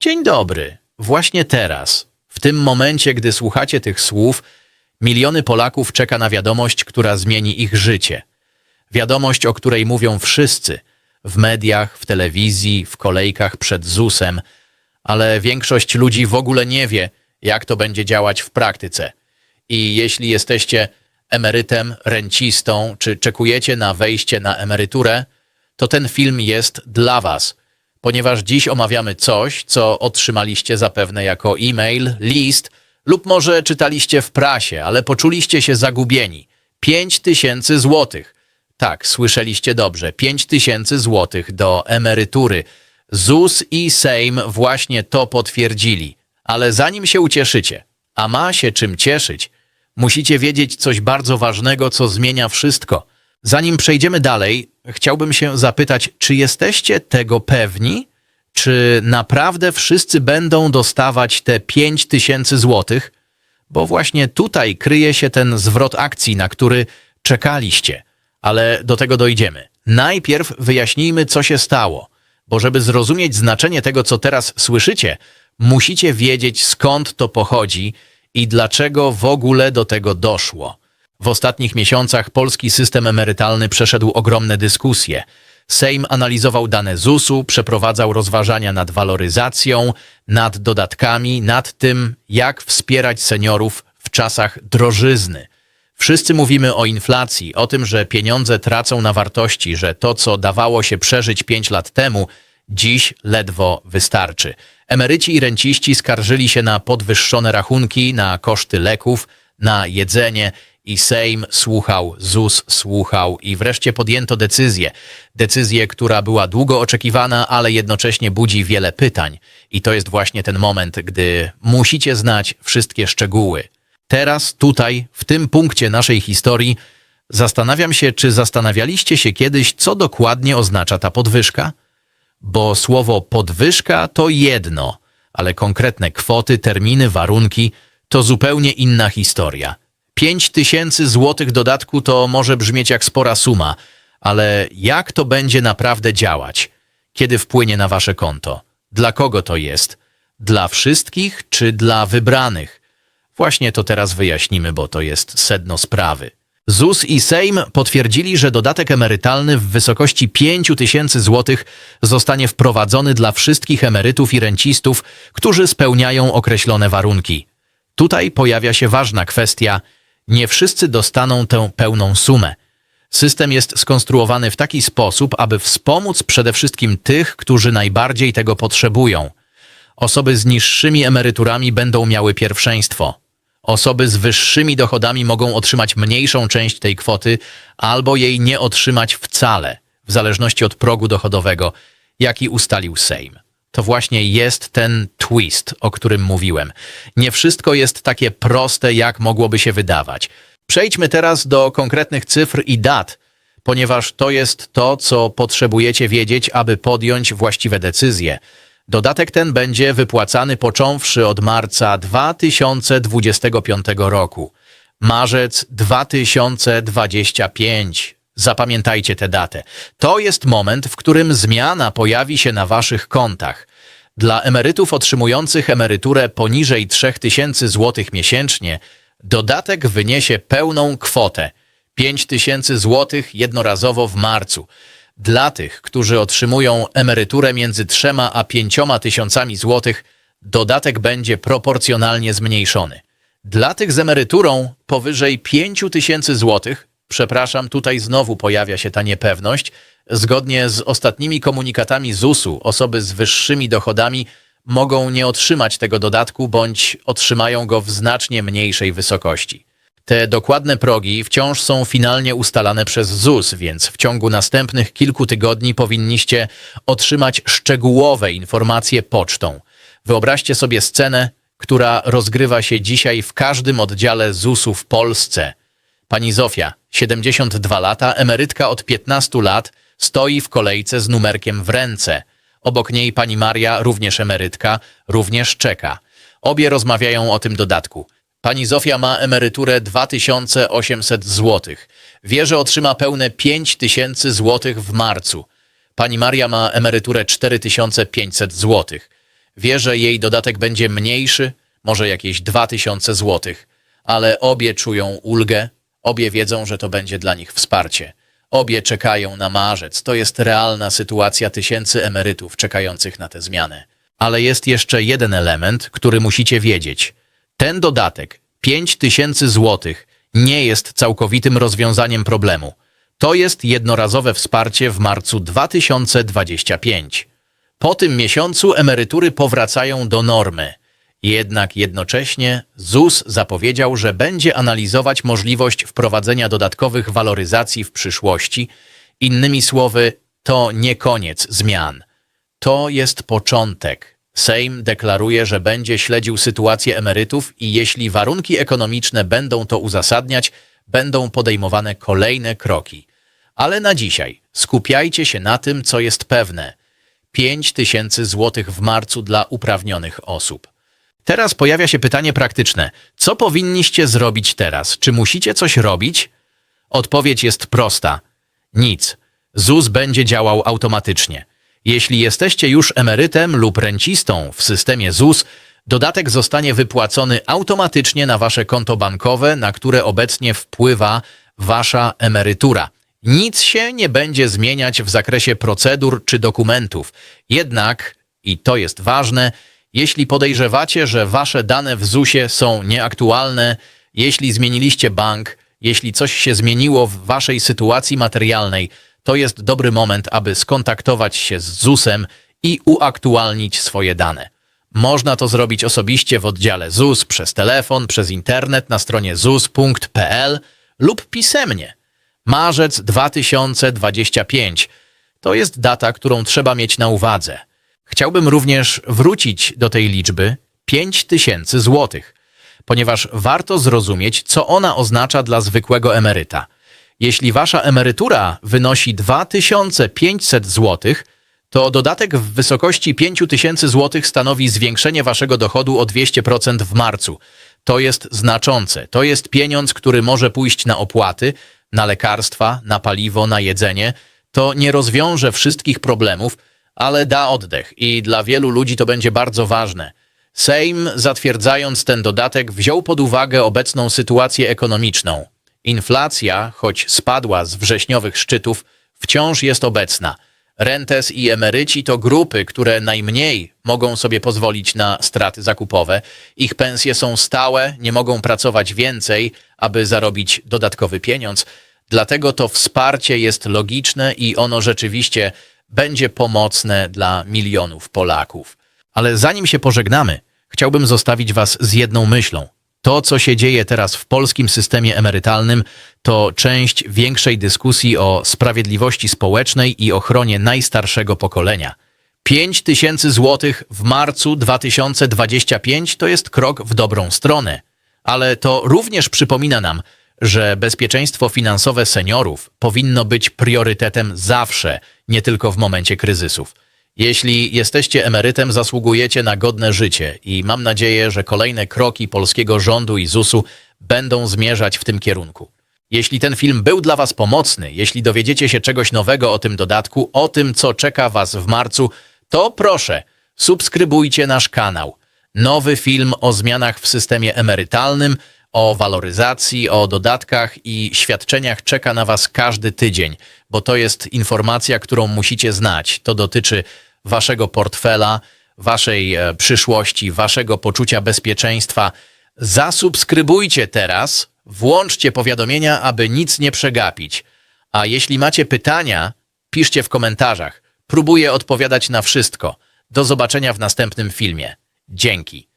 Dzień dobry. Właśnie teraz, w tym momencie, gdy słuchacie tych słów, miliony Polaków czeka na wiadomość, która zmieni ich życie. Wiadomość, o której mówią wszyscy w mediach, w telewizji, w kolejkach przed ZUS-em, ale większość ludzi w ogóle nie wie, jak to będzie działać w praktyce. I jeśli jesteście emerytem, rencistą, czy czekujecie na wejście na emeryturę, to ten film jest dla Was, ponieważ dziś omawiamy coś, co otrzymaliście zapewne jako e-mail, list lub może czytaliście w prasie, ale poczuliście się zagubieni. 5 tysięcy złotych. Tak, słyszeliście dobrze. 5 tysięcy złotych do emerytury. ZUS i Sejm właśnie to potwierdzili. Ale zanim się ucieszycie, a ma się czym cieszyć, musicie wiedzieć coś bardzo ważnego, co zmienia wszystko. Zanim przejdziemy dalej, chciałbym się zapytać, czy jesteście tego pewni? Czy naprawdę wszyscy będą dostawać te 5 tysięcy złotych? Bo właśnie tutaj kryje się ten zwrot akcji, na który czekaliście. Ale do tego dojdziemy. Najpierw wyjaśnijmy, co się stało. Bo żeby zrozumieć znaczenie tego, co teraz słyszycie, musicie wiedzieć, skąd to pochodzi i dlaczego w ogóle do tego doszło. W ostatnich miesiącach polski system emerytalny przeszedł ogromne dyskusje. Sejm analizował dane ZUS-u, przeprowadzał rozważania nad waloryzacją, nad dodatkami, nad tym, jak wspierać seniorów w czasach drożyzny. Wszyscy mówimy o inflacji, o tym, że pieniądze tracą na wartości, że to, co dawało się przeżyć 5 lat temu, dziś ledwo wystarczy. Emeryci i renciści skarżyli się na podwyższone rachunki, na koszty leków, na jedzenie i Sejm słuchał, ZUS słuchał i wreszcie podjęto decyzję. Decyzję, która była długo oczekiwana, ale jednocześnie budzi wiele pytań. I to jest właśnie ten moment, gdy musicie znać wszystkie szczegóły. Teraz, tutaj, w tym punkcie naszej historii, zastanawiam się, czy zastanawialiście się kiedyś, co dokładnie oznacza ta podwyżka? Bo słowo podwyżka to jedno, ale konkretne kwoty, terminy, warunki to zupełnie inna historia. 5 tysięcy złotych dodatku to może brzmieć jak spora suma, ale jak to będzie naprawdę działać? Kiedy wpłynie na wasze konto? Dla kogo to jest? Dla wszystkich czy dla wybranych? Właśnie to teraz wyjaśnimy, bo to jest sedno sprawy. ZUS i Sejm potwierdzili, że dodatek emerytalny w wysokości 5 tysięcy złotych zostanie wprowadzony dla wszystkich emerytów i rencistów, którzy spełniają określone warunki. Tutaj pojawia się ważna kwestia. Nie wszyscy dostaną tę pełną sumę. System jest skonstruowany w taki sposób, aby wspomóc przede wszystkim tych, którzy najbardziej tego potrzebują. Osoby z niższymi emeryturami będą miały pierwszeństwo. Osoby z wyższymi dochodami mogą otrzymać mniejszą część tej kwoty albo jej nie otrzymać wcale, w zależności od progu dochodowego, jaki ustalił Sejm. To właśnie jest ten twist, o którym mówiłem. Nie wszystko jest takie proste, jak mogłoby się wydawać. Przejdźmy teraz do konkretnych cyfr i dat, ponieważ to jest to, co potrzebujecie wiedzieć, aby podjąć właściwe decyzje. Dodatek ten będzie wypłacany począwszy od marca 2025 roku. Marzec 2025. Zapamiętajcie tę datę. To jest moment, w którym zmiana pojawi się na waszych kontach. Dla emerytów otrzymujących emeryturę poniżej 3000 zł miesięcznie dodatek wyniesie pełną kwotę 5000 zł jednorazowo w marcu. Dla tych, którzy otrzymują emeryturę między 3 a 5 tysiącami złotych, dodatek będzie proporcjonalnie zmniejszony. Dla tych z emeryturą powyżej 5 tysięcy złotych, przepraszam, tutaj znowu pojawia się ta niepewność, zgodnie z ostatnimi komunikatami ZUS-u osoby z wyższymi dochodami mogą nie otrzymać tego dodatku bądź otrzymają go w znacznie mniejszej wysokości. Te dokładne progi wciąż są finalnie ustalane przez ZUS, więc w ciągu następnych kilku tygodni powinniście otrzymać szczegółowe informacje pocztą. Wyobraźcie sobie scenę, która rozgrywa się dzisiaj w każdym oddziale ZUS-u w Polsce. Pani Zofia, 72 lata, emerytka od 15 lat, stoi w kolejce z numerkiem w ręce. Obok niej pani Maria, również emerytka, również czeka. Obie rozmawiają o tym dodatku. Pani Zofia ma emeryturę 2800 zł. Wie, że otrzyma pełne 5000 zł w marcu. Pani Maria ma emeryturę 4500 zł. Wie, że jej dodatek będzie mniejszy, może jakieś 2000 złotych, ale obie czują ulgę, obie wiedzą, że to będzie dla nich wsparcie. Obie czekają na marzec. To jest realna sytuacja tysięcy emerytów czekających na tę zmianę. Ale jest jeszcze jeden element, który musicie wiedzieć. Ten dodatek, 5 tysięcy złotych, nie jest całkowitym rozwiązaniem problemu. To jest jednorazowe wsparcie w marcu 2025. Po tym miesiącu emerytury powracają do normy. Jednak jednocześnie ZUS zapowiedział, że będzie analizować możliwość wprowadzenia dodatkowych waloryzacji w przyszłości. Innymi słowy, to nie koniec zmian. To jest początek. Sejm deklaruje, że będzie śledził sytuację emerytów i jeśli warunki ekonomiczne będą to uzasadniać, będą podejmowane kolejne kroki. Ale na dzisiaj skupiajcie się na tym, co jest pewne. 5 tysięcy złotych w marcu dla uprawnionych osób. Teraz pojawia się pytanie praktyczne. Co powinniście zrobić teraz? Czy musicie coś robić? Odpowiedź jest prosta. Nic. ZUS będzie działał automatycznie. Jeśli jesteście już emerytem lub rencistą w systemie ZUS, dodatek zostanie wypłacony automatycznie na wasze konto bankowe, na które obecnie wpływa wasza emerytura. Nic się nie będzie zmieniać w zakresie procedur czy dokumentów. Jednak, i to jest ważne, jeśli podejrzewacie, że wasze dane w ZUS-ie są nieaktualne, jeśli zmieniliście bank, jeśli coś się zmieniło w waszej sytuacji materialnej, to jest dobry moment, aby skontaktować się z ZUS-em i uaktualnić swoje dane. Można to zrobić osobiście w oddziale ZUS, przez telefon, przez internet na stronie zus.pl lub pisemnie. Marzec 2025 to jest data, którą trzeba mieć na uwadze. Chciałbym również wrócić do tej liczby 5000 złotych, ponieważ warto zrozumieć, co ona oznacza dla zwykłego emeryta. Jeśli wasza emerytura wynosi 2500 złotych, to dodatek w wysokości 5000 złotych stanowi zwiększenie waszego dochodu o 200% w marcu. To jest znaczące. To jest pieniądz, który może pójść na opłaty, na lekarstwa, na paliwo, na jedzenie. To nie rozwiąże wszystkich problemów, ale da oddech i dla wielu ludzi to będzie bardzo ważne. Sejm, zatwierdzając ten dodatek, wziął pod uwagę obecną sytuację ekonomiczną. Inflacja, choć spadła z wrześniowych szczytów, wciąż jest obecna. Rentes i emeryci to grupy, które najmniej mogą sobie pozwolić na straty zakupowe. Ich pensje są stałe, nie mogą pracować więcej, aby zarobić dodatkowy pieniądz. Dlatego to wsparcie jest logiczne i ono rzeczywiście będzie pomocne dla milionów Polaków. Ale zanim się pożegnamy, chciałbym zostawić Was z jedną myślą. To, co się dzieje teraz w polskim systemie emerytalnym, to część większej dyskusji o sprawiedliwości społecznej i ochronie najstarszego pokolenia. 5 tysięcy złotych w marcu 2025 to jest krok w dobrą stronę, ale to również przypomina nam, że bezpieczeństwo finansowe seniorów powinno być priorytetem zawsze, nie tylko w momencie kryzysów. Jeśli jesteście emerytem, zasługujecie na godne życie i mam nadzieję, że kolejne kroki polskiego rządu i ZUS-u będą zmierzać w tym kierunku. Jeśli ten film był dla Was pomocny, jeśli dowiedziecie się czegoś nowego o tym dodatku, o tym, co czeka Was w marcu, to proszę, subskrybujcie nasz kanał. Nowy film o zmianach w systemie emerytalnym, o waloryzacji, o dodatkach i świadczeniach czeka na Was każdy tydzień, bo to jest informacja, którą musicie znać. To dotyczy Waszego portfela, Waszej e, przyszłości, Waszego poczucia bezpieczeństwa. Zasubskrybujcie teraz, włączcie powiadomienia, aby nic nie przegapić. A jeśli macie pytania, piszcie w komentarzach. Próbuję odpowiadać na wszystko. Do zobaczenia w następnym filmie. Dzięki.